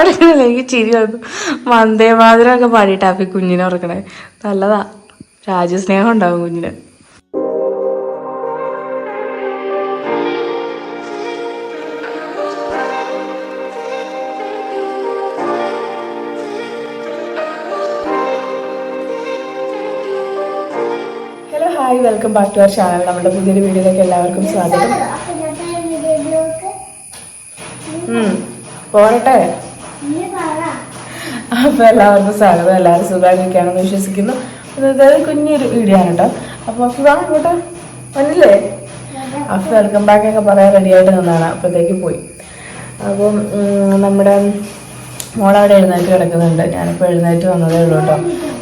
എടുക്കണില്ല എനിക്ക് ചിരി വന്നു വന്ദേമാതരമൊക്കെ പാടിയിട്ടാ അപ്പൊ ഈ കുഞ്ഞിനെ ഉറക്കണേ നല്ലതാ. രാജ്യസ്നേഹം ഉണ്ടാവും കുഞ്ഞിന്. Hello hi welcome back to our channel നമ്മുടെ പുതിയൊരു വീഡിയോയിലേക്ക് എല്ലാവർക്കും സ്വാഗതം. ഉം, പോരട്ടെ. അപ്പൊ എല്ലാവർക്കും സ്വാഗതം. എല്ലാവരും സുഖമായിരിക്കുകയാണെന്ന് വിശ്വസിക്കുന്നു. അതായത് കുഞ്ഞൊരു വീഡിയോ ആണ് കേട്ടോ. അപ്പോൾ അഫി വാ ഇങ്ങോട്ട് വന്നില്ലേ? അഫ് വെൽക്കം ബാക്ക് ഒക്കെ പറയാൻ റെഡി ആയിട്ട് നിന്നാണ് അപ്പോഴത്തേക്ക് പോയി. അപ്പം നമ്മുടെ മോളവിടെ എഴുന്നേറ്റ് കിടക്കുന്നുണ്ട്. ഞാനിപ്പോൾ എഴുന്നേറ്റ് വന്നതേ ഉള്ളൂ കേട്ടോ.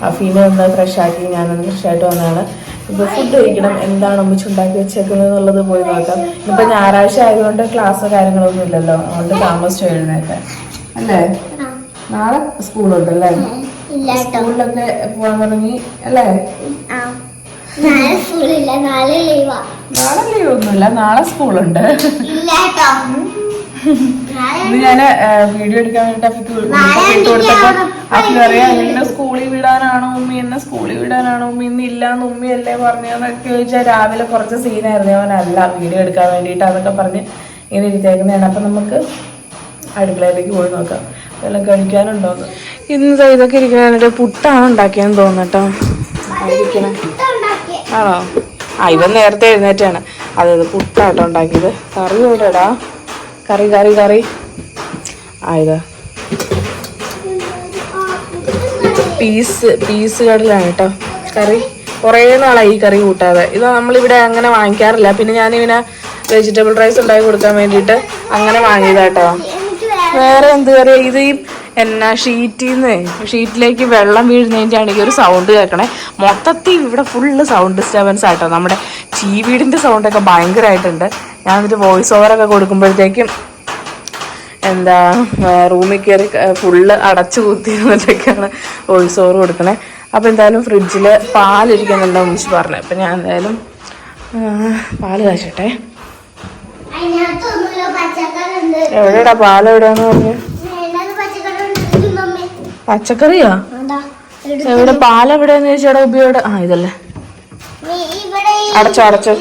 അഫീനെ ഒന്ന് ഫ്രഷാക്കി ഞാനൊന്ന് ഫ്രഷായിട്ട് വന്നതാണ്. ഇപ്പോൾ ഫുഡ് കഴിക്കണം. എന്താണ് ഒന്നിച്ച് ഉണ്ടാക്കി വെച്ചേക്കുന്നത് എന്നുള്ളത് പോയി നോക്കാം. ഇന്നിപ്പോൾ ഞായറാഴ്ച ആയതുകൊണ്ട് ക്ലാസ്സോ കാര്യങ്ങളൊന്നും ഇല്ലല്ലോ. അതുകൊണ്ട് താമസിച്ചു എഴുന്നേറ്റ് അല്ലേ? നാളെ സ്കൂളുണ്ടല്ലേ? അല്ലേ സ്കൂളിലൊക്കെ പോകാൻ തുടങ്ങി അല്ലേ? നാളെ സ്കൂളില്ല നാളെ ലീവാ. നാളെ ലീവ് ഒന്നുമില്ല നാളെ സ്കൂളുണ്ട്. ഇത് ഞാൻ വീഡിയോ എടുക്കാൻ വേണ്ടിട്ട് അഫിക്ക് ഇട്ട് കൊടുത്തപ്പോ അഫി പറയാ എന്നെ സ്കൂളിൽ വിടാനാണോ ഉമ്മി? എന്നെ സ്കൂളിൽ വിടാനാണോ ഉമ്മി? ഇന്ന് ഇല്ലാന്ന് ഉമ്മയല്ലേ പറഞ്ഞെന്നൊക്കെ ചോദിച്ചാൽ രാവിലെ കുറച്ച് സീനായിരുന്നു അവനല്ല വീഡിയോ എടുക്കാൻ വേണ്ടിയിട്ട് അതൊക്കെ പറഞ്ഞ് ഇങ്ങനെ ഇരുത്തേക്കുന്നതാണ് അപ്പൊ നമുക്ക് അടുക്കളയിലേക്ക് പോയി നോക്കാം. വല്ലതും കഴിക്കാനുണ്ടോ? ഇന്ന് ഇതൊക്കെ ഇരിക്കണ പുട്ടാണ് ഉണ്ടാക്കിയെന്ന് തോന്നട്ടോ ഇരിക്കണേ ആണോ? ആ ഇവൻ നേരത്തെ എഴുന്നേറ്റാണ്. അതായത് പുട്ടാട്ടോ ഉണ്ടാക്കിയത്. കറി എവിടെടാ കറി കറി കറി. ആയത് പീസ് പീസ് കടലാണ് കേട്ടോ. കറി. കുറേ നാളായി ഈ കറി കൂട്ടാതെ. ഇത് നമ്മളിവിടെ അങ്ങനെ വാങ്ങിക്കാറില്ല. പിന്നെ ഞാൻ ഇവനെ വെജിറ്റബിൾ റൈസ് ഉണ്ടാക്കി കൊടുക്കാൻ വേണ്ടിയിട്ട് അങ്ങനെ വാങ്ങിയതാട്ടോ. വേറെ എന്ത് പറയുക ഇത് എന്നാ ഷീറ്റിന്ന്. ഷീറ്റിലേക്ക് വെള്ളം വീഴുന്നതിന്റെയാണ് ഈ ഒരു സൗണ്ട് കേൾക്കണേ. മൊത്തത്തിൽ ഇവിടെ ഫുള്ള് സൗണ്ട് ഡിസ്റ്റർബൻസ് ആയിട്ടോ നമ്മുടെ ചീവീടിന്റെ സൗണ്ടൊക്കെ ഭയങ്കരമായിട്ടുണ്ട് ഞാൻ എന്നിട്ട് വോയിസ് ഓവറൊക്കെ കൊടുക്കുമ്പോഴത്തേക്കും എന്താ റൂമിൽ കയറി ഫുള്ള് അടച്ചു കുത്തിയിരുന്നിട്ടൊക്കെയാണ് വോയിസ് ഓവർ കൊടുക്കണേ. അപ്പോൾ എന്തായാലും ഫ്രിഡ്ജിൽ പാലിരിക്കുന്നുണ്ടോ മിസ് പറഞ്ഞു. അപ്പം ഞാൻ എന്തായാലും പാൽ കാച്ചട്ടെ. എവിടെയാടാ പാൽ എവിടെയാന്ന് പറഞ്ഞു? പച്ചക്കറി ഉണ്ട് മമ്മി പച്ചക്കറിയാ എവിടെ എവിടെ പാലെവിടെയെന്ന് ചോദിച്ചാടാ ഉപയോഗ ആ ഇതല്ലേ. ഇവിടെ ഈ- അടച്ചോ അടച്ചോ.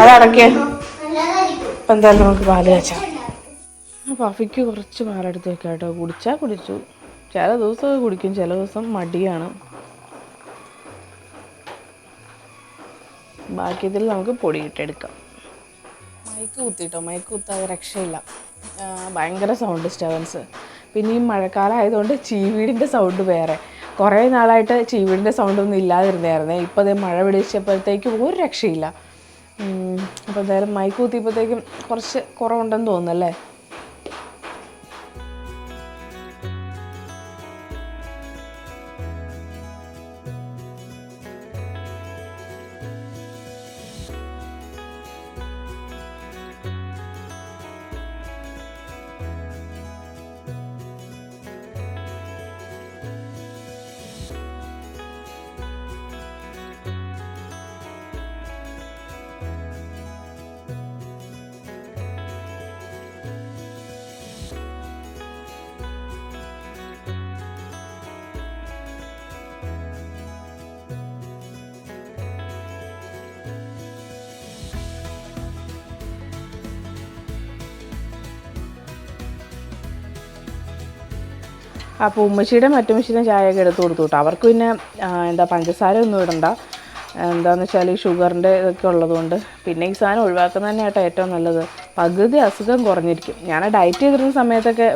അത് അടക്കേ അപ്പം എന്തായാലും നമുക്ക് പാൽ വെച്ചാൽ അപ്പൊ അഫിക്ക് കുറച്ച് പാലെടുത്ത് വെക്കാം കേട്ടോ. കുടിച്ചാൽ കുടിച്ചു. ചില ദിവസം കുടിക്കും ചില ദിവസം മടിയാണ്. ബാക്കി ഇതിൽ നമുക്ക് പൊടി പൊടിയിട്ടെടുക്കാം മൈക്ക് കുത്തിട്ടോ മൈക്ക് കുത്താതെ രക്ഷയില്ല ഭയങ്കര സൗണ്ട് ഡിസ്റ്റർബൻസ് പിന്നെ ഈ മഴക്കാലം ആയതുകൊണ്ട് ചീവീടിന്റെ സൗണ്ട് വേറെ. കുറേ നാളായിട്ട് ചീവീടിന്റെ സൗണ്ട് ഒന്നും ഇല്ലാതിരുന്നായിരുന്നേ ഇപ്പോൾ അതേ മഴ പിടിച്ചപ്പോഴത്തേക്കും ഒരു രക്ഷയില്ല. അപ്പോൾ എന്തായാലും മൈക്ക് കുത്തിയപ്പോഴത്തേക്കും കുറച്ച് കുറവുണ്ടെന്ന് തോന്നുന്നല്ലേ അപ്പോൾ ഉമ്മച്ചിയുടെ മറ്റുമ്മച്ചിയുടെ ചായയൊക്കെ എടുത്ത് കൊടുത്തു കേട്ടോ അവർക്ക് പിന്നെ എന്താ പഞ്ചസാര ഒന്നും ഇടണ്ട. എന്താണെന്ന് വെച്ചാൽ ഈ ഷുഗറിന്റെ ഇതൊക്കെ ഉള്ളതുകൊണ്ട് പിന്നെ ഈ സാധനം ഒഴിവാക്കുന്നത് തന്നെയാട്ടോ ഏറ്റവും നല്ലത്. പകുതി അസുഖം കുറഞ്ഞിരിക്കും. ഞാൻ ഡയറ്റ് ചെയ്തിരുന്ന സമയത്തൊക്കെ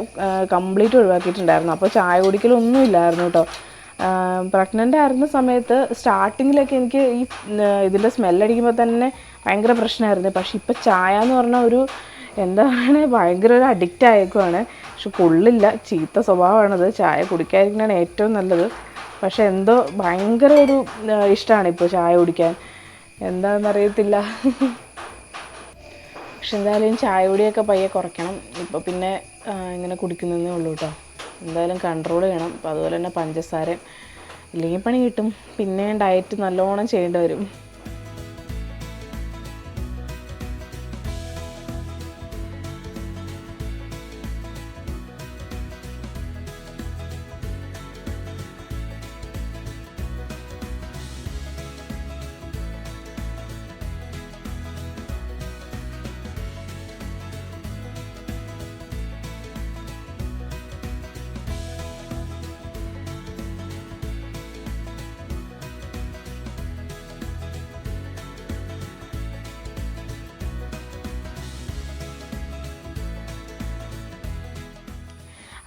കംപ്ലീറ്റ് ഒഴിവാക്കിയിട്ടുണ്ടായിരുന്നു. അപ്പോൾ ചായ കുടിക്കലൊന്നും ഇല്ലായിരുന്നു കേട്ടോ പ്രഗ്നന്റ് ആയിരുന്ന സമയത്ത് സ്റ്റാർട്ടിങ്ങിലൊക്കെ എനിക്ക് ഈ ഇതിന്റെ സ്മെല്ലടിക്കുമ്പോൾ തന്നെ ഭയങ്കര പ്രശ്നമായിരുന്നു. പക്ഷേ ഇപ്പോൾ ചായ എന്ന് പറഞ്ഞാൽ ഒരു എന്താ പറയുക ഭയങ്കര ഒരു അഡിക്റ്റ് ആയേക്കുവാണ്. പക്ഷെ കൊള്ളില്ല ചീത്ത സ്വഭാവമാണത്. ചായ കുടിക്കാതിരിക്കുന്നതാണ് ഏറ്റവും നല്ലത്. പക്ഷെ എന്തോ ഭയങ്കര ഒരു ഇഷ്ടമാണ് ഇപ്പോൾ ചായ കുടിക്കാൻ. എന്താണെന്ന് അറിയത്തില്ല പക്ഷെ എന്തായാലും ചായ കുടിയൊക്കെ പയ്യെ കുറയ്ക്കണം. ഇപ്പോൾ പിന്നെ ഇങ്ങനെ കുടിക്കുന്നതേ ഉള്ളൂ കേട്ടോ. എന്തായാലും കൺട്രോൾ ചെയ്യണം. അപ്പോൾ അതുപോലെ തന്നെ പഞ്ചസാരയും ഇല്ലെങ്കിൽ പണി കിട്ടും. പിന്നെ ഡയറ്റ് നല്ലോണം ചെയ്യേണ്ടി വരും.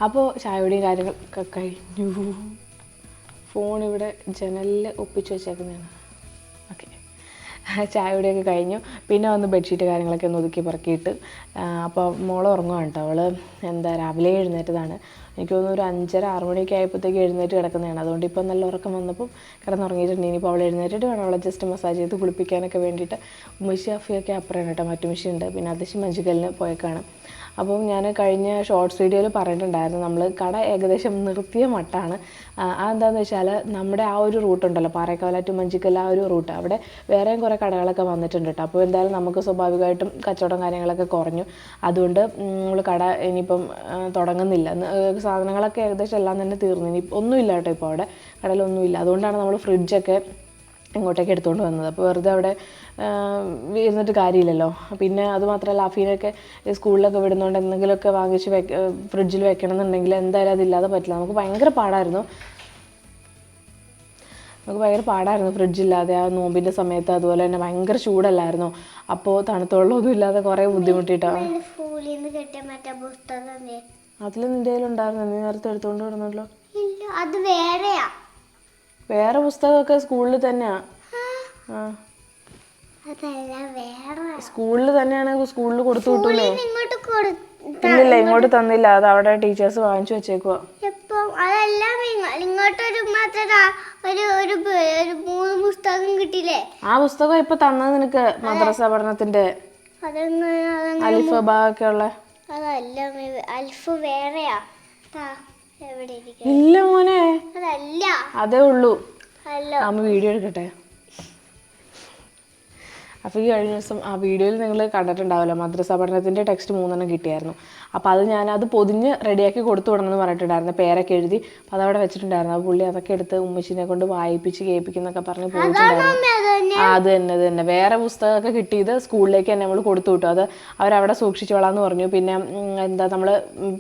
അപ്പോൾ ചായയുടെയും കാര്യങ്ങളൊക്കെ കഴിഞ്ഞു. ഫോൺ ഇവിടെ ജനലിൽ ഒപ്പിച്ച് വെച്ചേക്കുന്നതാണ്. ഓക്കെ ചായയുടെയൊക്കെ കഴിഞ്ഞു. പിന്നെ വന്ന് ബെഡ്ഷീറ്റ് കാര്യങ്ങളൊക്കെ ഒന്ന് ഒതുക്കി പറക്കിയിട്ട് അപ്പോൾ മോൾ ഉറങ്ങുകയാണ് കേട്ടോ അവൾ എന്താ രാവിലെ എഴുന്നേറ്റതാണ്. എനിക്ക് തോന്നുന്നു ഒരു അഞ്ചര ആറ് മണിയൊക്കെ ആയപ്പോഴത്തേക്ക് എഴുന്നേറ്റ് കിടക്കുന്നതാണ്. അതുകൊണ്ട് ഇപ്പോൾ നല്ല ഉറക്കം വന്നപ്പം കിടന്നുറങ്ങിയിട്ടുണ്ട്. ഇനിയിപ്പോൾ അവൾ എഴുന്നേറ്റ് വേണം അവളെ ജസ്റ്റ് മസാജ് ചെയ്ത് കുളിപ്പിക്കാനൊക്കെ വേണ്ടിയിട്ട് ഉമ്മശി അഫിയൊക്കെ അപ്പുറമാണ് കേട്ടോ. മറ്റു ഉണ്ട് പിന്നെ അതിശി മഞ്ചുകലിന് പോയേക്കാണ്. അപ്പം ഞാൻ കഴിഞ്ഞ ഷോർട്സ് വീഡിയോയിൽ പറഞ്ഞിട്ടുണ്ടായിരുന്നു. നമ്മൾ കട ഏകദേശം നിർത്തിയ മട്ടാണ്. അതെന്താണെന്ന് വെച്ചാൽ നമ്മുടെ ആ ഒരു റൂട്ട് ഉണ്ടല്ലോ. പാറേക്കാവല ടു മഞ്ചിക്കല്ല ആ ഒരു റൂട്ട് അവിടെ വേറെയും കുറേ കടകളൊക്കെ വന്നിട്ടുണ്ട് കേട്ടോ. അപ്പോൾ എന്തായാലും നമുക്ക് സ്വാഭാവികമായിട്ടും കച്ചവടം കാര്യങ്ങളൊക്കെ കുറഞ്ഞു. അതുകൊണ്ട് നമ്മൾ കട ഇനിയിപ്പം തുടങ്ങുന്നില്ല. സാധനങ്ങളൊക്കെ ഏകദേശം എല്ലാം തന്നെ തീർന്നു. ഇനി ഒന്നുമില്ല കേട്ടോ ഇപ്പോൾ അവിടെ. കടലൊന്നുമില്ല. അതുകൊണ്ടാണ് നമ്മൾ ഫ്രിഡ്ജൊക്കെ ഇങ്ങോട്ടേക്ക് എടുത്തുകൊണ്ട് വന്നത്. അപ്പോൾ വെറുതെ അവിടെ ഇരുന്നിട്ട് കാര്യമില്ലല്ലോ. പിന്നെ അതുമാത്രമല്ല അഫീനൊക്കെ സ്കൂളിലൊക്കെ വിടുന്നതുകൊണ്ട് എന്തെങ്കിലുമൊക്കെ വാങ്ങിച്ച് വെക്ക ഫ്രിഡ്ജിൽ വെക്കണം എന്നുണ്ടെങ്കിൽ എന്തായാലും അതില്ലാതെ പറ്റില്ല. നമുക്ക് ഭയങ്കര പാടായിരുന്നു. നമുക്ക് ഭയങ്കര പാടായിരുന്നു ഫ്രിഡ്ജില്ലാതെ ആ നോമ്പിന്റെ സമയത്ത്. അതുപോലെ തന്നെ ഭയങ്കര ചൂടല്ലായിരുന്നു? അപ്പോൾ തണുത്തോളൊന്നും ഇല്ലാതെ കുറേ ബുദ്ധിമുട്ടിയിട്ടാണ് അതിൽ നിന്റെ കയ്യിലുണ്ടായിരുന്നു നീ നേരത്തെ എടുത്തോണ്ട് വരുന്നല്ലോ ഇല്ല അത് വേറെയാ. വേറെ പുസ്തകമൊക്കെ സ്കൂളിൽ തന്നെയാ. ആ. അതല്ല വേറെ. സ്കൂളിൽ തന്നെയാണ് സ്കൂളിൽ കൊടുത്തു വിട്ടില്ലേ ഇങ്ങോട്ട് ഇല്ലില്ല ഇങ്ങോട്ട് തന്നില്ല. അത് അവിടെ ടീച്ചേഴ്സ് വാങ്ങിച്ചു വെച്ചേക്കുവാ. എപ്പം? അതെല്ലാം ഇങ്ങ- ഇങ്ങോട്ടൊരു മാത്രം ഒരു ഒരു ഒരു മൂന്ന് പുസ്തകം കിട്ടിയില്ലേ? ആ പുസ്തകം ഇപ്പൊ തന്നത് നിനക്ക് മദ്രസ പഠനത്തിന്റെ അതൊന്ന് അതങ്ങ് അലിഫ ബാ ഒക്കെ ഉള്ള അതല്ല അൽഫ് വേറെയാ. എവിടെ ഇല്ല മോനെ. അതല്ല. അതേ ഉള്ളൂ. അമ്മ വീഡിയോ എടുക്കട്ടെ? അപ്പോൾ ഈ കഴിഞ്ഞ ദിവസം ആ വീഡിയോയിൽ നിങ്ങൾ കണ്ടിട്ടുണ്ടാവില്ല മദ്രസ പഠനത്തിന്റെ ടെക്സ്റ്റ് മൂന്നെണ്ണം കിട്ടിയായിരുന്നു. അപ്പോൾ അത് ഞാൻ അത് പൊതിഞ്ഞ് റെഡിയാക്കി കൊടുത്തു വിടണമെന്ന് പറഞ്ഞിട്ടുണ്ടായിരുന്നു. പേരൊക്കെ എഴുതി അപ്പോൾ അതവിടെ വെച്ചിട്ടുണ്ടായിരുന്നു. ആ പുള്ളി അതൊക്കെ എടുത്ത് ഉമ്മച്ചിനെ കൊണ്ട് വായിപ്പിച്ച് കേൾപ്പിക്കുന്നൊക്കെ പറഞ്ഞ് പോയിട്ടുണ്ടായിരുന്നു അത് തന്നെ. ആ അത് തന്നെ വേറെ പുസ്തകമൊക്കെ കിട്ടിയത് സ്കൂളിലേക്ക് തന്നെ നമ്മൾ കൊടുത്തു വിട്ടു. അത് അവരവിടെ സൂക്ഷിച്ചോളാന്ന് പറഞ്ഞു. പിന്നെ എന്താ നമ്മൾ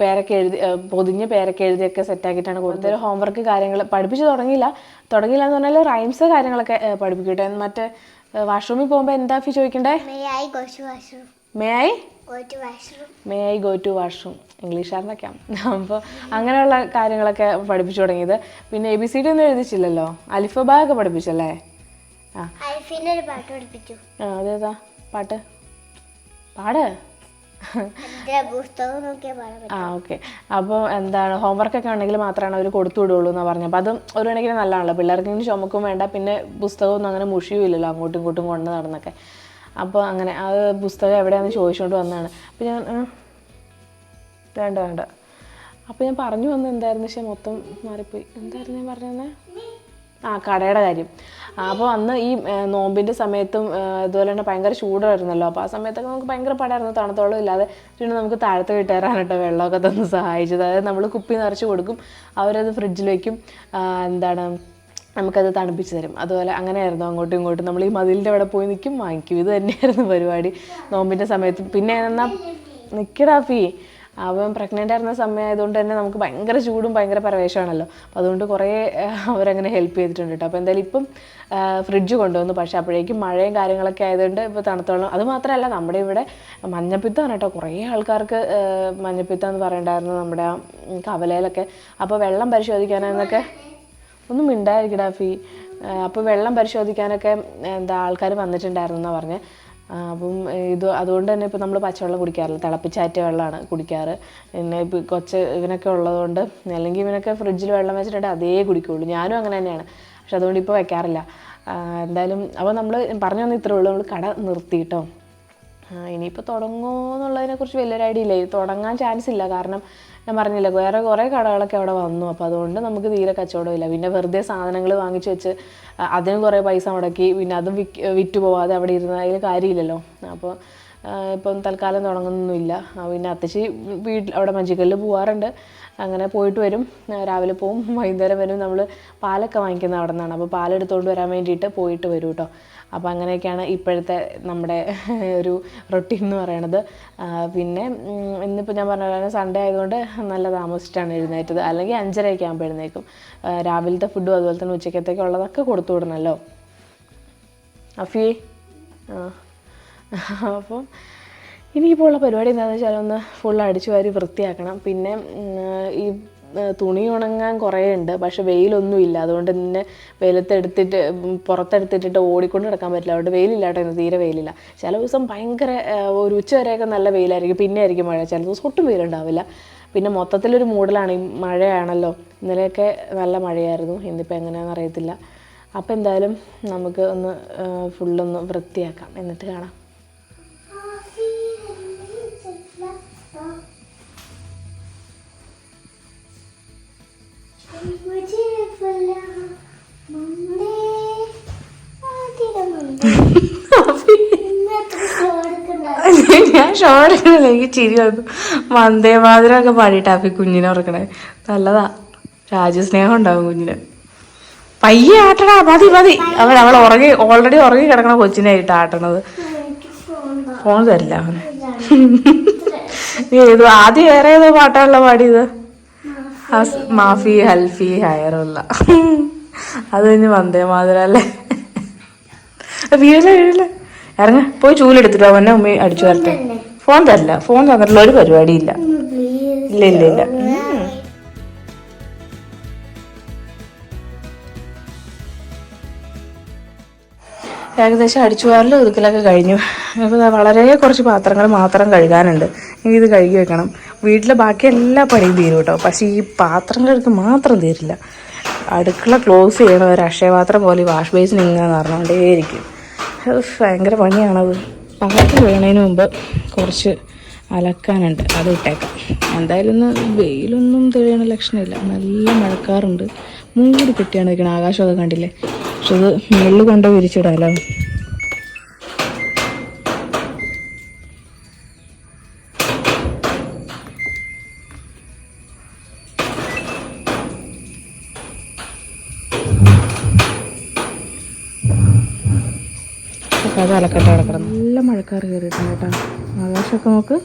പേരൊക്കെ എഴുതി പൊതിഞ്ഞ് പേരൊക്കെ എഴുതിയൊക്കെ സെറ്റാക്കിയിട്ടാണ് കൊടുത്തത്. ഹോംവർക്ക് കാര്യങ്ങൾ പഠിപ്പിച്ച് തുടങ്ങിയില്ല. തുടങ്ങിയില്ല എന്ന് പറഞ്ഞാൽ റൈംസ് കാര്യങ്ങളൊക്കെ പഠിപ്പിക്കട്ടെ മറ്റേ വാഷ്റൂമിൽ പോകുമ്പോൾ എന്താ ഫി ചോദിക്കണ്ടേ? May I may I go to washroom ഇംഗ്ലീഷുകാരനൊക്കെ അപ്പോൾ അങ്ങനെയുള്ള കാര്യങ്ങളൊക്കെ പഠിപ്പിച്ചു തുടങ്ങിയത്. പിന്നെ എ ബി സി ഡി ഒന്നും എഴുതിച്ചില്ലല്ലോ? അലിഫബ ഒക്കെ പഠിപ്പിച്ചല്ലേ? ആ അതേതാ? പാട്ട്? പാട്. ആ ഓക്കെ. അപ്പോൾ എന്താണ് ഹോംവർക്ക് ഒക്കെ ഉണ്ടെങ്കിൽ മാത്രമാണ് അവർ കൊടുത്തു വിടുള്ളൂ എന്ന് പറഞ്ഞത് അപ്പോൾ അതും ഒരു കണക്കിന് നല്ലതാണല്ലോ. പിള്ളേർക്ക് ചുമക്കും വേണ്ട പിന്നെ പുസ്തകമൊന്നും അങ്ങനെ മുഷിയുമില്ലല്ലോ അങ്ങോട്ടും ഇങ്ങോട്ടും കൊണ്ട് നടന്നൊക്കെ. അപ്പോൾ അങ്ങനെ ആ പുസ്തകം എവിടെയാണെന്ന് ചോദിച്ചുകൊണ്ട് വന്നതാണ്. അപ്പോൾ ഞാൻ വേണ്ട വേണ്ട. അപ്പോൾ ഞാൻ പറഞ്ഞു വന്നത് എന്തായിരുന്നു പക്ഷേ മൊത്തം മാറിപ്പോയി. എന്തായിരുന്നു ഞാൻ പറഞ്ഞത്? ആ കടയുടെ കാര്യം. അപ്പോൾ അന്ന് ഈ നോമ്പിന്റെ സമയത്തും അതുപോലെ തന്നെ ഭയങ്കര ചൂടായിരുന്നല്ലോ. അപ്പോൾ ആ സമയത്തൊക്കെ നമുക്ക് ഭയങ്കര പടമായിരുന്നു തണുത്തോളം ഇല്ലാതെ പിന്നെ നമുക്ക് താഴത്ത് കിട്ടാറാണ് കേട്ടോ വെള്ളമൊക്കെ തന്ന് സഹായിച്ചത്. അതായത് നമ്മൾ കുപ്പി നിറച്ച് കൊടുക്കും. അവരത് ഫ്രിഡ്ജിൽ വയ്ക്കും എന്താണ് നമുക്കത് തണുപ്പിച്ച് തരും. അതുപോലെ അങ്ങനെയായിരുന്നു അങ്ങോട്ടും ഇങ്ങോട്ടും. നമ്മൾ ഈ മതിലിന്റെ അവിടെ പോയി നിൽക്കും വാങ്ങിക്കും. ഇത് തന്നെയായിരുന്നു പരിപാടി. നോമ്പിന്റെ സമയത്ത്. പിന്നെ എന്നാൽ നിൽക്കടാ ഫീ. അവൻ പ്രഗ്നന്റ് ആയിരുന്ന സമയമായതുകൊണ്ട് തന്നെ നമുക്ക് ഭയങ്കര ചൂടും ഭയങ്കര പരവേശമാണല്ലോ. അപ്പോൾ അതുകൊണ്ട് കുറേ അവരങ്ങനെ ഹെൽപ്പ് ചെയ്തിട്ടുണ്ട് കേട്ടോ. അപ്പോൾ എന്തായാലും ഇപ്പം ഫ്രിഡ്ജ് കൊണ്ടുവന്നു. പക്ഷേ അപ്പോഴേക്കും മഴയും കാര്യങ്ങളൊക്കെ ആയതുകൊണ്ട് ഇപ്പോൾ തണുത്തോളം അതുമാത്രമല്ല നമ്മുടെ ഇവിടെ മഞ്ഞപ്പിത്തമാണ് കേട്ടോ. കുറേ ആൾക്കാർക്ക് മഞ്ഞപ്പിത്തം എന്ന് പറയണ്ടായിരുന്നു നമ്മുടെ ആ കവലയിലൊക്കെ. അപ്പോൾ വെള്ളം പരിശോധിക്കാനെന്നൊക്കെ ഒന്നും മിണ്ടായിരിക്കടാ ഫീ. അപ്പോൾ വെള്ളം പരിശോധിക്കാനൊക്കെ എന്താ ആൾക്കാർ വന്നിട്ടുണ്ടായിരുന്നു എന്നാണ് പറഞ്ഞത് അപ്പം ഇത് അതുകൊണ്ട് തന്നെ ഇപ്പോൾ നമ്മൾ പച്ചവെള്ളം കുടിക്കാറില്ല. തിളപ്പിച്ചാറ്റിയ വെള്ളമാണ് കുടിക്കാറ്. പിന്നെ ഇപ്പോൾ കൊച്ച് ഇവനൊക്കെ ഉള്ളതുകൊണ്ട് അല്ലെങ്കിൽ ഇവനൊക്കെ ഫ്രിഡ്ജിൽ വെള്ളം വെച്ചിട്ടുണ്ടെങ്കിൽ അതേ കുടിക്കുകയുള്ളൂ ഞാനും അങ്ങനെ തന്നെയാണ്. പക്ഷെ അതുകൊണ്ട് ഇപ്പോൾ വെക്കാറില്ല. എന്തായാലും അപ്പോൾ നമ്മൾ പറഞ്ഞു വന്ന ഇത്രേ ഉള്ളൂ. നമ്മൾ കട നിർത്തിയിട്ടോ. ഇനിയിപ്പോൾ തുടങ്ങുമോ എന്നുള്ളതിനെക്കുറിച്ച് വലിയൊരു ഐഡിയ ഇല്ല. തുടങ്ങാൻ ചാൻസ് ഇല്ല. കാരണം ഞാൻ പറഞ്ഞില്ല വേറെ കുറേ കടകളൊക്കെ അവിടെ വന്നു. അപ്പോൾ അതുകൊണ്ട് നമുക്ക് തീരെ കച്ചവടമില്ല പിന്നെ വെറുതെ സാധനങ്ങൾ വാങ്ങിച്ചു വെച്ച് അതിന് കുറേ പൈസ മുടക്കി പിന്നെ അതും വിറ്റ് പോവാതെ അവിടെ ഇരുന്ന അതിൽ കാര്യമില്ലല്ലോ. അപ്പോൾ ഇപ്പം തൽക്കാലം തുടങ്ങുന്നൊന്നുമില്ല. പിന്നെ അത്തച്ചി വീട്ടിൽ അവിടെ മഞ്ചിക്കല്ലിൽ പോവാറുണ്ട്. അങ്ങനെ പോയിട്ട് വരും. രാവിലെ പോവും. വൈകുന്നേരം വരും. നമ്മൾ പാലൊക്കെ വാങ്ങിക്കുന്ന അവിടെ നിന്നാണ്. അപ്പോൾ പാലെടുത്തുകൊണ്ട് വരാൻ വേണ്ടിയിട്ട് പോയിട്ട് വരും കേട്ടോ അപ്പോൾ അങ്ങനെയൊക്കെയാണ് ഇപ്പോഴത്തെ നമ്മുടെ ഒരു റൊട്ടീൻ എന്ന് പറയണത്. പിന്നെ ഇന്നിപ്പോൾ ഞാൻ പറഞ്ഞ പോലെ സൺഡേ ആയതുകൊണ്ട് നല്ല താമസിച്ചിട്ടാണ് എഴുന്നേറ്റത്. അല്ലെങ്കിൽ അഞ്ചരയൊക്കെ ആകുമ്പോൾ എഴുന്നേക്കും രാവിലത്തെ ഫുഡും അതുപോലെ തന്നെ ഉച്ചക്കത്തേക്കുള്ളതൊക്കെ കൊടുത്തു വിടണമല്ലോ അഫി ആ. അപ്പം ഇനിയിപ്പോൾ ഉള്ള പരിപാടി എന്താണെന്ന് വെച്ചാൽ ഒന്ന് ഫുൾ അടിച്ചു വാരി വൃത്തിയാക്കണം. പിന്നെ ഈ തുണി ഉണങ്ങാൻ കുറേ ഉണ്ട് പക്ഷെ വെയിലൊന്നും ഇല്ല. അതുകൊണ്ട് തന്നെ വെയിലത്തെടുത്തിട്ട് പുറത്തെടുത്തിട്ടിട്ട് ഓടിക്കൊണ്ട് കിടക്കാൻ പറ്റില്ല. അതുകൊണ്ട് വെയിലില്ല കേട്ടോ ഇന്ന്. തീരെ വെയിലില്ല. ചില ദിവസം ഭയങ്കര ഒരു ഉച്ച വരെയൊക്കെ നല്ല വെയിലായിരിക്കും. പിന്നെ ആയിരിക്കും മഴ. ചില ദിവസം ഒട്ടും വെയിലുണ്ടാവില്ല. പിന്നെ മൊത്തത്തിലൊരു മൂടലാണ്. ഈ മഴയാണല്ലോ. ഇന്നലെയൊക്കെ നല്ല മഴയായിരുന്നു. ഇന്നിപ്പോൾ എങ്ങനെയാണെന്ന് അറിയത്തില്ല. അപ്പോൾ എന്തായാലും നമുക്ക് ഒന്ന് ഫുള്ളൊന്ന് വൃത്തിയാക്കാം. എന്നിട്ട് കാണാം. ഞാൻ ഷോ എടുക്കണല്ലേ എനിക്ക് ചിരി വന്നു. വന്ദേ ഒക്കെ പാടിയിട്ട് അപ്പി കുഞ്ഞിനെ ഉറക്കണേ നല്ലതാ. രാജ്യസ്നേഹം ഉണ്ടാവും കുഞ്ഞിന്. പയ്യെ ആട്ടടാ മതി മതി. അവൻ അവൾ ഉറങ്ങി ഓൾറെഡി ഉറങ്ങി കിടക്കണ കൊച്ചിനായിട്ട് ആട്ടണത്. ഫോൺ തരില്ല അവന്. നീ ഏത് ആദ്യം വേറെ ഏതോ പാട്ടാണല്ലോ പാടിയത്? മാഫി ഹൽഫി ഹയറുള്ള. അത് കഴിഞ്ഞ് വന്ദേ മാതരല്ലേ വീഴല വീഴല ഇറങ്ങ. പോയി ചൂലെടുത്തിട്ടോ അവനെ ഉമ്മ അടിച്ചു വരട്ടെ. ഫോൺ തരല്ല ഫോൺ തന്നിട്ടുള്ള ഒരു പരിപാടിയില്ല. ഇല്ല ഇല്ല ഇല്ല. ഏകദേശം അടിച്ചു വാരലും ഒതുക്കലൊക്കെ കഴിഞ്ഞു. അപ്പോൾ വളരെ കുറച്ച് പാത്രങ്ങൾ മാത്രം കഴുകാനുണ്ട്. ഇനി ഇത് കഴുകി വെക്കണം. വീട്ടിലെ ബാക്കി എല്ലാ പണിയും തീരും കേട്ടോ. പക്ഷേ ഈ പാത്രം മാത്രം തീരില്ല. അടുക്കള ക്ലോസ് ചെയ്യണം ഒരു അക്ഷയപാത്രം പോലെ വാഷ് ബേസിന് ഇങ്ങനെ നിറഞ്ഞുകൊണ്ടേയിരിക്കും. ഭയങ്കര പണിയാണത്. പാത്രം വീണതിന് മുമ്പ് കുറച്ച് അലക്കാനുണ്ട്. അത് ഇട്ടേക്കാം. എന്തായാലും ഇന്ന് വെയിലൊന്നും തെളിയണ ലക്ഷണമില്ല. നല്ല മഴക്കാറുണ്ട്. മൂടി കെട്ടിയാണ് നിൽക്കണം ആകാശമൊക്കെ കണ്ടില്ലേ? പക്ഷെ അത് മുകളിൽ കൊണ്ട് വിരിച്ചിടാലോ? അത് അലക്കട്ടെ നല്ല മഴക്കാർ കയറിയിട്ടുണ്ട് കേട്ടോ. ആകാശമൊക്കെ നോക്ക്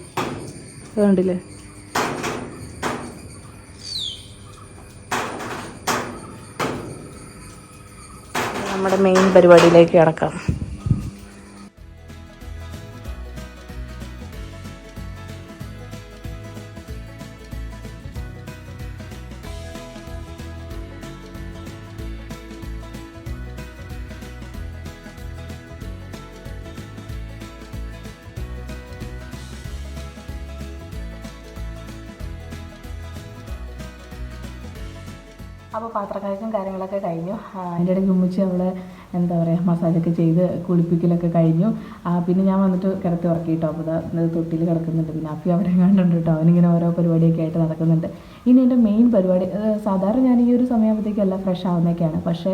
കണ്ടില്ലേ? നമ്മുടെ മെയിൻ പരിപാടിയിലേക്ക് കിടക്കാം. അതിന്റെ ഇടയ്ക്ക് ഉമ്മിച്ച് അവളെ എന്താ പറയുക മസാജൊക്കെ ചെയ്ത് കുളിപ്പിക്കലൊക്കെ കഴിഞ്ഞു. പിന്നെ ഞാൻ വന്നിട്ട് കിടത്തി ഉറക്കി കേട്ടോ അപ്പോൾ അത് തൊട്ടിയിൽ കിടക്കുന്നുണ്ട്. പിന്നെ അപ്പി അവിടെ കണ്ടുണ്ട് കേട്ടോ. അവനിങ്ങനെ ഓരോ പരിപാടിയൊക്കെ ആയിട്ട് നടക്കുന്നുണ്ട്. ഇനി എന്റെ മെയിൻ പരിപാടി സാധാരണ ഞാൻ ഈ ഒരു സമയമാകുമ്പോഴത്തേക്കും എല്ലാം ഫ്രഷ് ആവുന്നതൊക്കെയാണ്. പക്ഷേ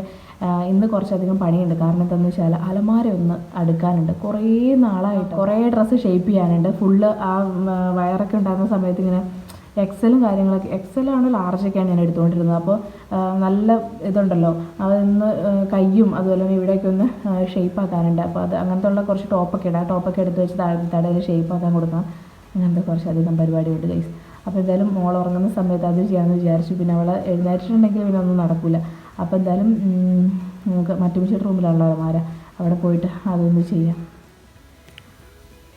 ഇന്ന് കുറച്ചധികം പണിയുണ്ട്. കാരണം എന്താണെന്ന് വെച്ചാൽ അലമാര ഒന്ന് അടുക്കാനുണ്ട്. കുറേ നാളായിട്ട് കുറേ ഡ്രസ്സ് ഷേപ്പ് ചെയ്യാനുണ്ട്. ഫുള്ള് ആ വയറൊക്കെ ഉണ്ടാകുന്ന സമയത്ത് ഇങ്ങനെ എക്സലും കാര്യങ്ങളൊക്കെ എക്സലാണ് ലാർജൊക്കെയാണ് ഞാൻ എടുത്തുകൊണ്ടിരുന്നത്. അപ്പോൾ നല്ല ഇതുണ്ടല്ലോ. അതൊന്ന് കയ്യും അതുപോലെ ഇവിടെയൊക്കെ ഒന്ന് ഷേപ്പ് ആക്കാനുണ്ട്. അപ്പോൾ അത് അങ്ങനത്തെ ഉള്ള കുറച്ച് ടോപ്പൊക്കെ ഇടാം. ടോപ്പൊക്കെ എടുത്ത് വെച്ച് താഴെ തടയിൽ ഷേപ്പ് ആക്കാൻ കൊടുക്കാം അങ്ങനത്തെ കുറച്ച് കുറച്ചധികം പരിപാടിയുണ്ട് ഗൈസ് അപ്പോൾ എന്തായാലും മോൾ ഉറങ്ങുന്ന സമയത്ത് അത് ചെയ്യാമെന്ന് വിചാരിച്ചു. പിന്നെ അവൾ എഴുന്നേറ്റിട്ടുണ്ടെങ്കിൽ പിന്നെ ഒന്നും നടക്കില്ല അപ്പോൾ എന്തായാലും നമുക്ക് മറ്റു റൂമിലാണല്ലോ അലമാര അവിടെ പോയിട്ട് അതൊന്ന് ചെയ്യാം.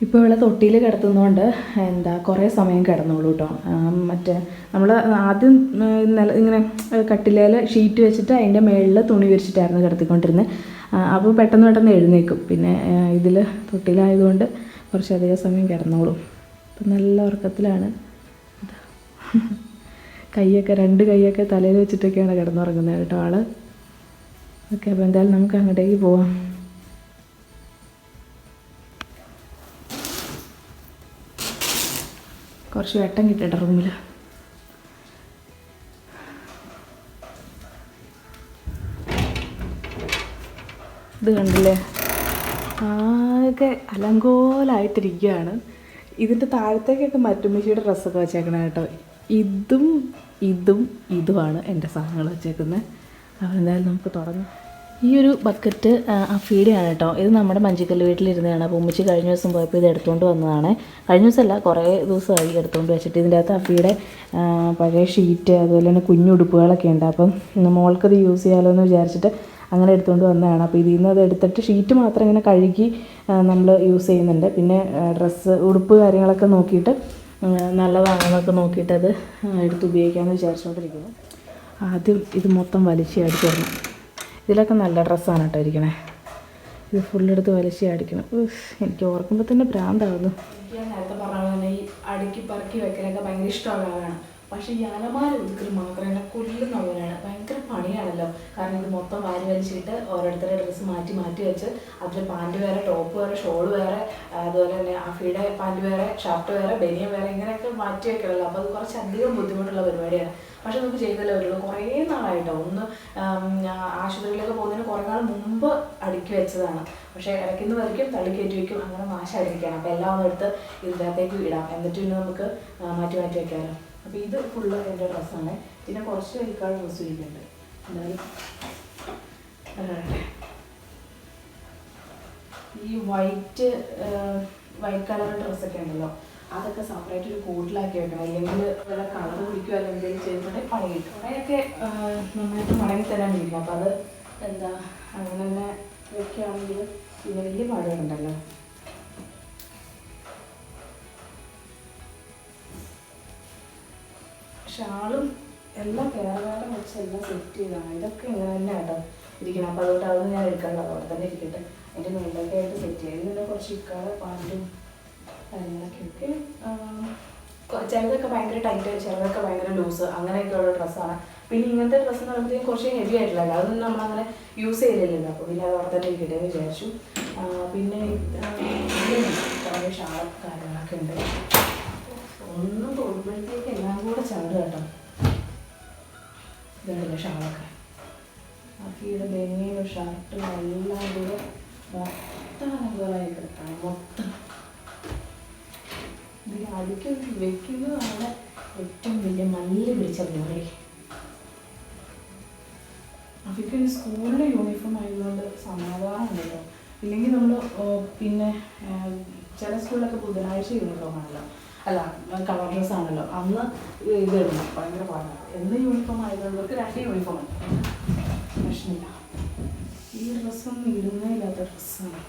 ഇപ്പോൾ ഇവിടെ തൊട്ടിയിൽ കിടത്തുന്നതുകൊണ്ട് എന്താ കുറേ സമയം കിടന്നോളൂ കേട്ടോ മറ്റേ നമ്മൾ ആദ്യം നില ഇങ്ങനെ കട്ടിലേൽ ഷീറ്റ് വെച്ചിട്ട് അതിന്റെ മേളിൽ തുണി വിരിച്ചിട്ടായിരുന്നു കിടത്തിക്കൊണ്ടിരുന്നത് അപ്പോൾ പെട്ടെന്ന് പെട്ടെന്ന് എഴുന്നേക്കും പിന്നെ ഇതിൽ തൊട്ടിലായതുകൊണ്ട് കുറച്ചധികം സമയം കിടന്നോളും. അപ്പം നല്ല ഉറക്കത്തിലാണ്. കൈയൊക്കെ രണ്ട് കൈയൊക്കെ തലയിൽ വെച്ചിട്ടൊക്കെയാണ് കിടന്നുറങ്ങുന്നത് കേട്ടോ ആൾ ഓക്കെ അപ്പോൾ എന്തായാലും നമുക്ക് അങ്ങോട്ടേക്ക് പോവാം. കുറച്ച് വെട്ടം കിട്ടട്ടെ റൂമിൽ ഇത് കണ്ടില്ലേ? ആകെ അലങ്കോലായിട്ടിരിക്കുകയാണ്. ഇതിന്റെ താഴത്തേക്കൊക്കെ മറ്റുമ്മച്ചിയുടെ ഡ്രസ്സൊക്കെ വെച്ചേക്കണേ കേട്ടോ. ഇതും ഇതും ഇതുമാണ് എന്റെ സാധനങ്ങൾ വെച്ചേക്കുന്നത് അപ്പോൾ എന്തായാലും നമുക്ക് തുടങ്ങാം ഈ ഒരു ബക്കറ്റ് അഫീഡിയാണ് കേട്ടോ. ഇത് നമ്മുടെ മഞ്ചിക്കല്ല് വീട്ടിലിരുന്നതാണ്. അപ്പോൾ ഉമ്മച്ചി കഴിഞ്ഞ ദിവസം പോയപ്പോൾ ഇത് എടുത്തുകൊണ്ട് വന്നതാണ്. കഴിഞ്ഞ ദിവസമല്ല കുറേ ദിവസമായി എടുത്തുകൊണ്ട് വെച്ചിട്ട്. ഇതിന്റെ അകത്ത് അഫിയുടെ പഴയ ഷീറ്റ് അതുപോലെ തന്നെ കുഞ്ഞുടുപ്പുകളൊക്കെ ഉണ്ട്. അപ്പം മോൾക്കത് യൂസ് ചെയ്യാമല്ലോ എന്ന് വിചാരിച്ചിട്ട് അങ്ങനെ എടുത്തുകൊണ്ട് വന്നതാണ്. അപ്പോൾ ഇതിൽ നിന്ന് അത് എടുത്തിട്ട് ഷീറ്റ് മാത്രം ഇങ്ങനെ കഴുകി നമ്മൾ യൂസ് ചെയ്യുന്നുണ്ട്. പിന്നെ ഡ്രസ്സ് ഉടുപ്പ് കാര്യങ്ങളൊക്കെ നോക്കിയിട്ട് നല്ലതാണെന്നൊക്കെ നോക്കിയിട്ട് അത് എടുത്ത് ഉപയോഗിക്കാമെന്ന് വിചാരിച്ചുകൊണ്ടിരിക്കുന്നു ആദ്യം ഇത് മൊത്തം വലിച്ചു അടിച്ചിടണം ഇതിലൊക്കെ നല്ല ഡ്രസ്സാണ് കേട്ടോ ഇരിക്കണേ. ഇത് ഫുള്ളെടുത്ത് വലിച്ച് അടിക്കണം. ഉഫ്, എനിക്ക് ഓർക്കുമ്പോൾ തന്നെ ഭ്രാന്താവുന്നു. ഞാൻ നേരത്തെ പറഞ്ഞ പോലെ ഈ അടുക്കി പറക്കി വെക്കലൊക്കെ ഭയങ്കര ഇഷ്ടമുള്ള ആളാണ്. പക്ഷേ ഈ അലമാര ഒതുക്കൽ മാത്രം എന്നെ കൊല്ലുന്ന പോലെയാണ്. ഭയങ്കര പണിയാണല്ലോ. കാരണം ഇത് മൊത്തം വാരി വലിച്ചിട്ട് ഓരോരുത്തരുടെ ഡ്രസ്സ് മാറ്റി മാറ്റി വെച്ച് അതിൽ പാന്റ് വേറെ ടോപ്പ് വേറെ ഷോൾ വേറെ അതുപോലെ തന്നെ അഫിയുടെ പാന്റ് വേറെ ഷർട്ട് വേറെ ബനിയൻ വേറെ ഇങ്ങനെയൊക്കെ മാറ്റി വെക്കണമല്ലോ അപ്പോൾ അത് കുറച്ചധികം ബുദ്ധിമുട്ടുള്ള പരിപാടിയാണ്. പക്ഷെ നമുക്ക് ചെയ്തല്ലേ വരുള്ളൂ കുറേ നാളായിട്ടോ. ഒന്ന് ആശുപത്രിയിലൊക്കെ പോകുന്നതിന് കുറേ നാൾ മുമ്പ് അടുക്കി വെച്ചതാണ്. പക്ഷേ ഇടയ്ക്കുന്ന വരയ്ക്കും തള്ളി കയറ്റി വയ്ക്കും അങ്ങനെ നാശമായിരിക്കുകയാണ്. അപ്പോൾ എല്ലാം ഒന്ന് എടുത്ത് ഇതിനകത്തേക്ക് ഇടാം. എന്നിട്ട് പിന്നെ നമുക്ക് മാറ്റി മാറ്റി വെക്കാമല്ലോ. അപ്പോൾ ഇത് ഫുള്ള് എന്റെ ഡ്രസ്സാണ് പിന്നെ കുറച്ച് കഴിക്കാൻ ഡ്രസ്സ് ഇരിക്കുന്നുണ്ട്. ഈ വൈറ്റ് വൈറ്റ് കളർ ഡ്രസ്സൊക്കെ ഉണ്ടല്ലോ അതൊക്കെ സെപ്പറേറ്റ് ഒരു കൂട്ടിലാക്കി വെക്കണം. അല്ലെങ്കിൽ വല്ല കളർ കുടിക്കുക അല്ലെങ്കിൽ എന്തെങ്കിലും പണി കിട്ടും. കുറേയൊക്കെ നന്നായിട്ട് മടങ്ങി തരാനിരിക്കും അപ്പോൾ അത് എന്താ അങ്ങനെ തന്നെ വെക്കുകയാണെങ്കിൽ പിന്നെ വലിയ പാടുകളുണ്ടല്ലോ ഷാളും എല്ലാം കേരളം വെച്ച് എല്ലാം സെറ്റ് ചെയ്താണ്. ഇതൊക്കെ ഇങ്ങനെ തന്നെ കേട്ടോ ഇരിക്കണം. അപ്പോൾ അതുകൊണ്ട് അതൊന്നും ഞാൻ എടുക്കണ്ട. അവിടെ തന്നെ ഇരിക്കട്ടെ. അതിന്റെ മുകളിലൊക്കെ ആയിട്ട് സെറ്റ് ചെയ്ത് ഇതിന്റെ കുറച്ച് ഇക്കാതെ പാന്റും കാര്യങ്ങളൊക്കെ ചിലതൊക്കെ ഭയങ്കര ടൈറ്റ് ചിലതൊക്കെ ഭയങ്കര ലൂസ് അങ്ങനെയൊക്കെയുള്ള ഡ്രസ്സാണ്. പിന്നെ ഇങ്ങനത്തെ ഡ്രസ്സ് എന്ന് പറയുമ്പോഴത്തേക്കും കുറച്ച് ഹെവി ആയിട്ടുള്ള അതൊന്നും നമ്മൾ അങ്ങനെ യൂസ് ചെയ്തില്ലല്ലോ അപ്പോൾ പിന്നെ അത് അവിടെ തന്നെ ഇരിക്കട്ടെ വിചാരിച്ചു. പിന്നെ ഷാളൊക്കെ കാര്യങ്ങളൊക്കെ ഉണ്ട്. ഒന്നും തോന്നുമ്പോഴത്തേക്ക് എല്ലാം കൂടെ ചാടും കേട്ടോ. ഇതുണ്ടല്ലോ ഷാളൊക്കെ. അക്കിയുടെ ബനിയനും ഷർട്ടും എല്ലാം കൂടെ മൊത്തം അതുപോലെ കിടക്കണം മൊത്തം. ഇതിൽ അടുക്കി വെക്കുന്നതാണ് ഏറ്റവും വലിയ മല്ല് പിടിച്ച പോലെ. അവർക്ക് സ്കൂളിലെ യൂണിഫോം ആയതുകൊണ്ട് സമാധാനമുണ്ടല്ലോ ഇല്ലെങ്കിൽ നമ്മൾ പിന്നെ ചില സ്കൂളിലൊക്കെ ബുധനാഴ്ച യൂണിഫോം ആണല്ലോ. അല്ല കളർ ഡ്രസ് ആണല്ലോ. അന്ന് ഇത് ഇടണം ഭയങ്കര പാടാണ് എന്ന് യൂണിഫോം ആയതുകൊണ്ടവർക്ക് രണ്ട് യൂണിഫോം പ്രശ്നമില്ല. ഈ ഡ്രസ്സൊന്നും ഇടുന്നേ ഇല്ലാത്ത ഡ്രസ്സാണ്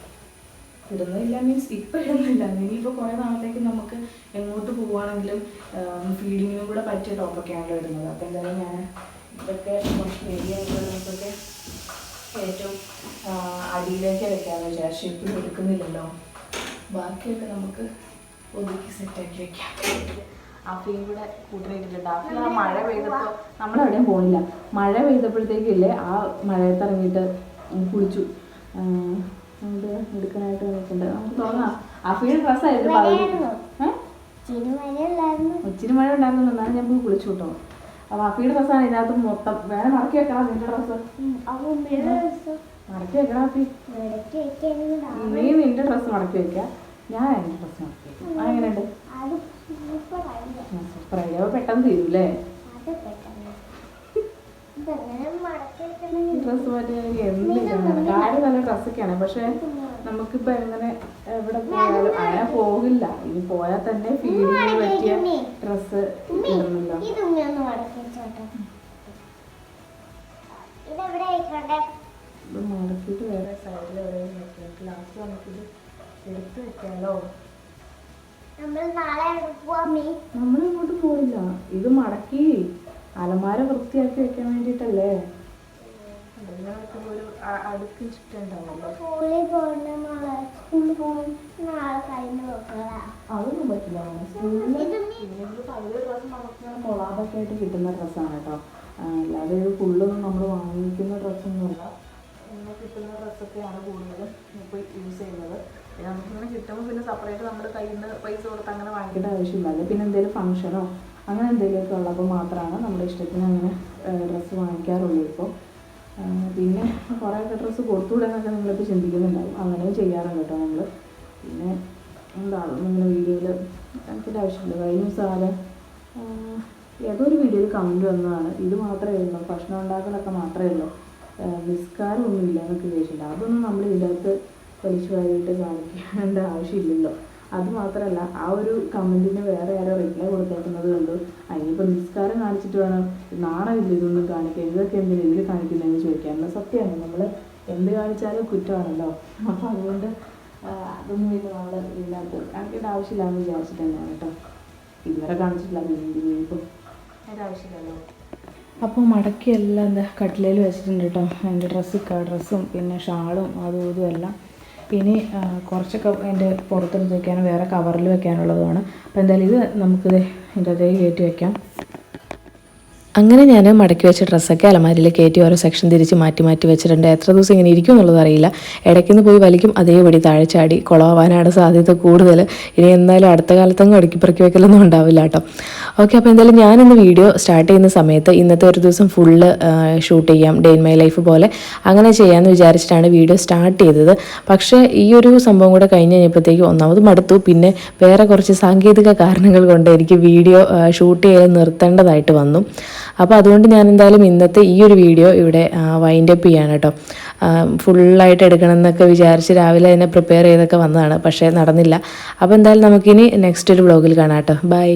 ഇടുന്നില്ല മീൻസ് ഇപ്പം ഇടുന്നില്ല ഇനിയിപ്പോൾ കുറേ നാളത്തേക്ക് നമുക്ക് എങ്ങോട്ട് പോവുകയാണെങ്കിലും ഫീഡിങ്ങിനും കൂടെ പറ്റിയ ടോപ്പൊക്കെയാണല്ലോ ഇടുന്നത്. അപ്പോൾ എന്തായാലും ഞാൻ ഇതൊക്കെ കുറച്ച് വലിയ ഡ്രസ്സൊക്കെ ഏറ്റവും അടിയിലേക്ക് വെക്കാമെന്ന് വിചാരിച്ചു. ഇപ്പോഴും എടുക്കുന്നില്ലല്ലോ. ബാക്കിയൊക്കെ നമുക്ക് ഒതുക്കി സെറ്റാക്കി വെക്കാം. കൂടെ ആ മഴ പെയ്തപ്പോൾ നമ്മളെവിടെയും പോണില്ല. മഴ പെയ്തപ്പോഴത്തേക്കില്ലേ ആ മഴയത്ത് ഇറങ്ങിയിട്ട് കുളിച്ചു. അതുകൊണ്ട് എടുക്കാനായിട്ട് നിൽക്കുന്നുണ്ട് നമുക്ക് തോന്നാം ആഫിയുടെ ഡ്രസ്സായിരുന്നു? ഒത്തിരി മഴ ഉണ്ടായിരുന്നു എന്നാലും ഞാൻ പോയി കുളിച്ചു കിട്ടോ. അപ്പൊ ആഫിയുടെ ഡ്രസ്സാണ് ഇതിനകത്ത് മൊത്തം വേറെ മറക്കി വെക്കണം നിന്റെ ഡ്രസ്സ് മറക്കി വെക്കണം ഇടയ്ക്ക് നീ നിന്റെ ഡ്രസ്സ് മടക്കി വെക്കുക ഞാൻ അത് സൂപ്പറായില്ല? സൂപ്പറായി. അപ്പോൾ പെട്ടെന്ന് തീരൂല്ലേ? ഡ്രസ്സ് മാറ്റി എന്തിനാണ് നല്ല ഡ്രസ്സൊക്കെയാണ്. പക്ഷേ നമുക്കിപ്പോൾ എങ്ങനെ എവിടെ പോയാലും അങ്ങനെ പോകില്ല. ഇനി പോയാൽ തന്നെ ഫീലിങ്ങിന് പറ്റിയ ഡ്രസ്സ് ഇടുന്നില്ല ഇത് മടക്കിയിട്ട് വേറെ സൈഡിൽ വെക്കാം. ലാസ്റ്റ് നമുക്കിത് എടുത്ത് വെച്ചാലോ നമ്മൾ നാളെ നമ്മൾ ഇങ്ങോട്ട് പോയില്ല. ഇത് മടക്കി അലമാര വൃത്തിയാക്കി വെക്കാൻ വെക്കുമ്പോൾ ഒരു അടുക്ക് അതൊന്നും പറ്റില്ല. കൊളാബൊക്കെ ആയിട്ട് കിട്ടുന്ന ഡ്രസ്സാണ് കേട്ടോ. അല്ലാതെ ഇത് ഫുള്ളൊന്നും നമ്മൾ വാങ്ങിക്കുന്ന ഡ്രസ്സൊന്നുമല്ല. ഇങ്ങനെ കിട്ടുന്ന ഡ്രസ്സൊക്കെയാണ് കൂടുതലും ഇപ്പോൾ യൂസ് ചെയ്യുന്നത്. പിന്നെ നമുക്കിങ്ങനെ കിട്ടുമ്പോൾ പിന്നെ സെപ്പറേറ്റ് നമ്മുടെ കയ്യിൽ നിന്ന് പൈസ കൊടുത്ത് അങ്ങനെ വാങ്ങിക്കേണ്ട ആവശ്യമില്ല. പിന്നെ എന്തെങ്കിലും ഫംഗ്ഷനോ അങ്ങനെ എന്തെങ്കിലുമൊക്കെ ഉള്ളപ്പോൾ മാത്രമാണ് നമ്മുടെ ഇഷ്ടത്തിന് അങ്ങനെ ഡ്രസ്സ് വാങ്ങിക്കാറുള്ളൂ ഇപ്പോൾ പിന്നെ കുറേയൊക്കെ ഡ്രസ്സ് കൊടുത്തുകൂടെ എന്നൊക്കെ നിങ്ങളിപ്പോൾ ചിന്തിക്കുന്നുണ്ടാവും. അങ്ങനെയും ചെയ്യാറുണ്ട് കേട്ടോ നമ്മൾ പിന്നെ എന്താ നിങ്ങളുടെ വീഡിയോയിൽ കാണിക്കേണ്ട ആവശ്യമില്ല. കഴിഞ്ഞ ആരെ ഏതോ ഒരു വീഡിയോയിൽ കമന്റ് വന്നതാണ്. ഇത് മാത്രമേ ഉള്ളൂ ഭക്ഷണം ഉണ്ടാക്കലൊക്കെ മാത്രമേ ഉള്ളൂ. ആ, നിസ്കാരം ഒന്നും ഇല്ല എന്നൊക്കെ ചോദിച്ചിട്ടുണ്ട്. അതൊന്നും നമ്മൾ ഇതിനകത്ത് വലിച്ചു വാരിയിട്ട് കാണിക്കേണ്ട ആവശ്യമില്ലല്ലോ. അത് മാത്രമല്ല ആ ഒരു കമന്റിന് വേറെ ആരോ റിപ്ലൈ കൊടുത്തേക്കുന്നത് കണ്ടു. അതിനിപ്പോൾ നിസ്കാരം കാണിച്ചിട്ട് വേണം. നാണമില്ല ഇതൊന്നും കാണിക്കാൻ. ഇതൊക്കെ എന്തിനാ ഇതിൽ കാണിക്കുന്നതെന്ന് ചോദിക്കാനുള്ള സത്യമാണ്. നമ്മൾ എന്ത് കാണിച്ചാലും കുറ്റമാണല്ലോ. അപ്പോൾ അതുകൊണ്ട് അതൊന്നും പിന്നെ നമ്മൾ ഇതിനകത്ത് കാണിക്കേണ്ട ആവശ്യമില്ലാന്ന് വിചാരിച്ചിട്ട് തന്നെയാണ് കേട്ടോ. ഇതുവരെ കാണിച്ചിട്ടില്ല പിന്നെ ഇപ്പം അതിന്റെ ആവശ്യമില്ലല്ലോ. അപ്പോൾ മടക്കി എല്ലാം എന്താ കട്ടിലയിൽ വെച്ചിട്ടുണ്ട് കേട്ടോ. എന്റെ ഡ്രസ്സ് ഡ്രസ്സും പിന്നെ ഷാളും അതും ഇതും എല്ലാം. ആ, കുറച്ചൊക്കെ എന്റെ പുറത്തെടുത്ത് വെക്കാനും വേറെ കവറിൽ വെക്കാനുള്ളതുമാണ്. അപ്പോൾ എന്തായാലും ഇത് നമുക്കിത് ഇതിന്റെ കയറ്റി വെക്കാം. അങ്ങനെ ഞാൻ മടക്കി വെച്ച ഡ്രസ്സൊക്കെ അലമാരിയിൽ കയറ്റി ഓരോ സെക്ഷൻ തിരിച്ച് മാറ്റി മാറ്റി വെച്ചിട്ടുണ്ട്. എത്ര ദിവസം ഇങ്ങനെ ഇരിക്കും എന്നുള്ളത് അറിയില്ല. ഇടയ്ക്കുന്ന് പോയി വലിക്കും അതേപടി താഴെ ചാടി. കുളമാവാനാണ് സാധ്യത കൂടുതൽ ഇനി എന്നാലും അടുത്ത കാലത്തങ്ങ് അടുക്കി പെറുക്കി വെക്കലൊന്നും ഉണ്ടാവില്ല കേട്ടോ. ഓക്കെ അപ്പോൾ എന്തായാലും ഞാനിന്ന് വീഡിയോ സ്റ്റാർട്ട് ചെയ്യുന്ന സമയത്ത് ഇന്നത്തെ ഒരു ദിവസം ഫുള്ള് ഷൂട്ട് ചെയ്യാം ഡേ ഇൻ മൈ ലൈഫ് പോലെ. അങ്ങനെ ചെയ്യാമെന്ന് വിചാരിച്ചിട്ടാണ് വീഡിയോ സ്റ്റാർട്ട് ചെയ്തത്. പക്ഷേ ഈ ഒരു സംഭവം കൂടെ കഴിഞ്ഞ് കഴിഞ്ഞപ്പോഴത്തേക്ക് ഒന്നാമത് മടുത്തു. പിന്നെ വേറെ കുറച്ച് സാങ്കേതിക കാരണങ്ങൾ കൊണ്ട് എനിക്ക് വീഡിയോ ഷൂട്ട് ചെയ്ത് നിർത്തേണ്ടതായിട്ട് വന്നു. അപ്പോൾ അതുകൊണ്ട് ഞാൻ എന്തായാലും ഇന്നത്തെ ഈ ഒരു വീഡിയോ ഇവിടെ വൈൻഡ് അപ്പ് ചെയ്യാണ് കേട്ടോ ഫുള്ളായിട്ട് എടുക്കണം എന്നൊക്കെ വിചാരിച്ച് രാവിലെ തന്നെ പ്രിപ്പയർ ചെയ്തൊക്കെ വന്നതാണ് പക്ഷേ നടന്നില്ല. അപ്പോൾ എന്തായാലും നമുക്കിനി നെക്സ്റ്റ് ഒരു വ്ളോഗിൽ കാണാം കേട്ടോ ബൈ